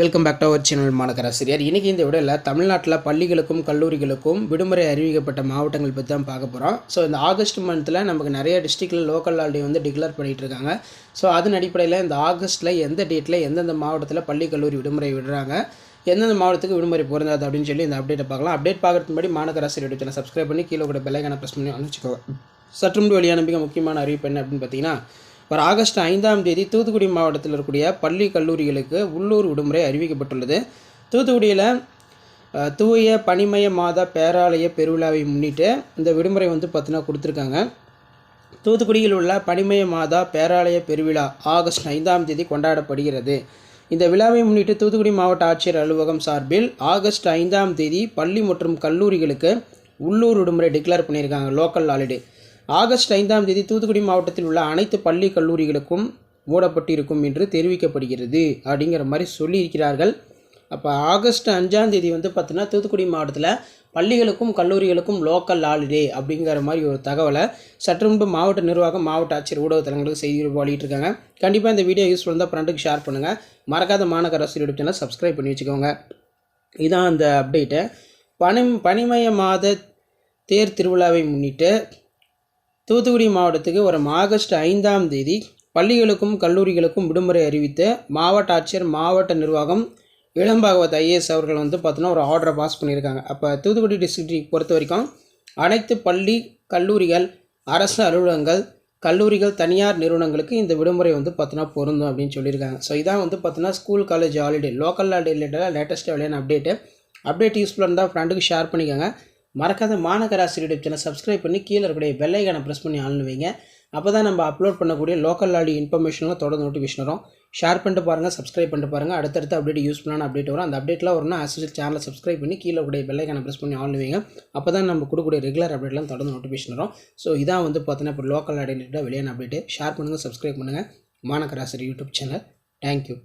Welcome back to our channel மாநகராசிரியர் இன்றைக்கி இந்த விடையில் தமிழ்நாட்டில் பள்ளிகளுக்கும் கல்லூரிகளுக்கும் விடுமுறை அறிவிக்கப்பட்ட மாவட்டங்கள் பற்றி தான் பார்க்க போகிறோம் ஸோ இந்த ஆகஸ்ட் மந்தில் நமக்கு நிறைய டிஸ்ட்ரிக்டில் லோக்கல் ஹாலிடே வந்து டிக்ளேர் பண்ணிகிட்டு இருக்காங்க. ஸோ அதன் அடிப்படையில் இந்த ஆகஸ்ட்டில் எந்த டேட்டில் எந்தெந்த மாவட்டத்தில் பள்ளி கல்லூரி விடுமுறை விடுறாங்க எந்தெந்த மாவட்டத்துக்கு விடுமுறை பொருந்தாது அப்படின்னு சொல்லி இந்த அப்டேட்டை பார்க்கலாம். அப்டேட் பார்க்குறது முன்னாடி மாநகராசிரியர் சேனல் சப்ஸ்கிரைப் பண்ணி கீழே கூட பெல்லைக்கான ப்ரெஸ் பண்ணி அனுப்பிச்சிக்கோங்க. சற்று முன்பு வெளியான மிக முக்கியமான அறிவிப்பு என்ன அப்படின்னு பார்த்தீங்கன்னா வர ஆகஸ்ட் ஐந்தாம் தேதி தூத்துக்குடி மாவட்டத்தில் இருக்கக்கூடிய பள்ளி கல்லூரிகளுக்கு உள்ளூர் விடுமுறை அறிவிக்கப்பட்டுள்ளது. தூத்துக்குடியில் தூய பனிமய மாத பேராலய பெருவிழாவை முன்னிட்டு இந்த விடுமுறை வந்து பார்த்தீங்கன்னா கொடுத்துருக்காங்க. தூத்துக்குடியில் உள்ள பனிமய மாதா பேராலய பெருவிழா ஆகஸ்ட் ஐந்தாம் தேதி கொண்டாடப்படுகிறது. இந்த விழாவை முன்னிட்டு தூத்துக்குடி மாவட்ட ஆட்சியர் அலுவலகம் சார்பில் ஆகஸ்ட் ஐந்தாம் தேதி பள்ளி மற்றும் கல்லூரிகளுக்கு உள்ளூர் விடுமுறை டிக்ளேர் பண்ணியிருக்காங்க லோக்கல் ஹாலிடே ஆகஸ்ட் ஐந்தாம் தேதி தூத்துக்குடி மாவட்டத்தில் உள்ள அனைத்து பள்ளி கல்லூரிகளுக்கும் மூடப்பட்டிருக்கும் என்று தெரிவிக்கப்படுகிறது அப்படிங்கிற மாதிரி சொல்லியிருக்கிறார்கள். அப்போ ஆகஸ்ட் அஞ்சாம் தேதி வந்து பார்த்தீங்கன்னா தூத்துக்குடி மாவட்டத்தில் பள்ளிகளுக்கும் கல்லூரிகளுக்கும் லோக்கல் ஹாலிடே அப்படிங்கிற மாதிரி ஒரு தகவலை சற்று முன்பு மாவட்ட நிர்வாகம் மாவட்ட ஆட்சியர் ஊடகத்தலங்களுக்கு செய்தி வெளியிட்டிருக்காங்க. கண்டிப்பாக இந்த வீடியோ யூஸ்ஃபுல் இருந்தால் ஃப்ரெண்டுக்கு ஷேர் பண்ணுங்கள் மறக்காத மாநகர அரசு யூடியூப் சேனல் சப்ஸ்கிரைப் பண்ணி வச்சுக்கோங்க. இதான் அந்த அப்டேட்டு பனி பனிமய மாத தேர் திருவிழாவை முன்னிட்டு தூத்துக்குடி மாவட்டத்துக்கு வரும் ஆகஸ்ட் ஐந்தாம் தேதி பள்ளிகளுக்கும் கல்லூரிகளுக்கும் விடுமுறை அறிவித்து மாவட்ட ஆட்சியர் மாவட்ட நிர்வாகம் இளம்பாகவத் ஐஏஎஸ் அவர்கள் வந்து பார்த்தோன்னா ஒரு ஆர்டரை பாஸ் பண்ணியிருக்காங்க. அப்போ தூத்துக்குடி டிஸ்ட்ரிக்ட் பொறுத்த வரைக்கும் அனைத்து பள்ளி கல்லூரிகள் அரசு அலுவலகங்கள் கல்லூரிகள் தனியார் நிறுவனங்களுக்கு இந்த விடுமுறை வந்து பார்த்தோன்னா பொருந்தும் அப்படின்னு சொல்லியிருக்காங்க. ஸோ இதான் வந்து பார்த்தோன்னா school college holiday local holiday ரிலேட்டடாக லேட்டஸ்ட்டாக வெளியான அப்டேட்டு அப்டேட் யூஸ்ஃபுல்லாக இருந்தால் ஃப்ரெண்டுக்கு ஷேர் பண்ணிக்கோங்க. மறக்காத மாநகராசி யூடியூப் சேனல் சப்ஸ்கிரைப் பண்ணி கீழே இருக்கக்கூடிய வெள்ளைக்கான ப்ரெஸ் பண்ணி ஆள்னு வைங்க. அப்போ தான் நம்ம அப்லோட் பண்ணக்கூடிய லோக்கல் ஆடி இன்ஃபர்மேஷன்லாம் தொடர்ந்து நோட்டிஃபிகேஷன் வரும். ஷேர் பண்ணிட்டு பாருங்கள் சப்ஸ்கிரைப் பண்ணிட்டு பாருங்கள் அடுத்தடுத்து அப்டேட் யூஸ்ஃபுல்லான அப்டேட் வரும். அந்த அப்டேட்லாம் வரும்னா ஆஸ் சேனலை சப்ஸ்கிரைப் பண்ணி கீழே கூட வெள்ளைக்கான ப்ரெஸ் பண்ணி ஆள்னு வைங்க. அப்போ தான் நம்ம கொடுக்கக்கூடிய ரெகுலர் அப்டேட்லாம் தொடர்ந்து நோட்டிஃபிகேஷன் வரும். ஸோ இதான் வந்து பார்த்தீங்கன்னா இப்போ லோக்கல் ஆடியோ ரிலேட்டடாக வெளியான அப்டேட்டு ஷேர் பண்ணுங்கள் சப்ஸ்கிரைப் பண்ணுங்கள் மாநகராசி யூடியூப் சேனல் தேங்க்யூ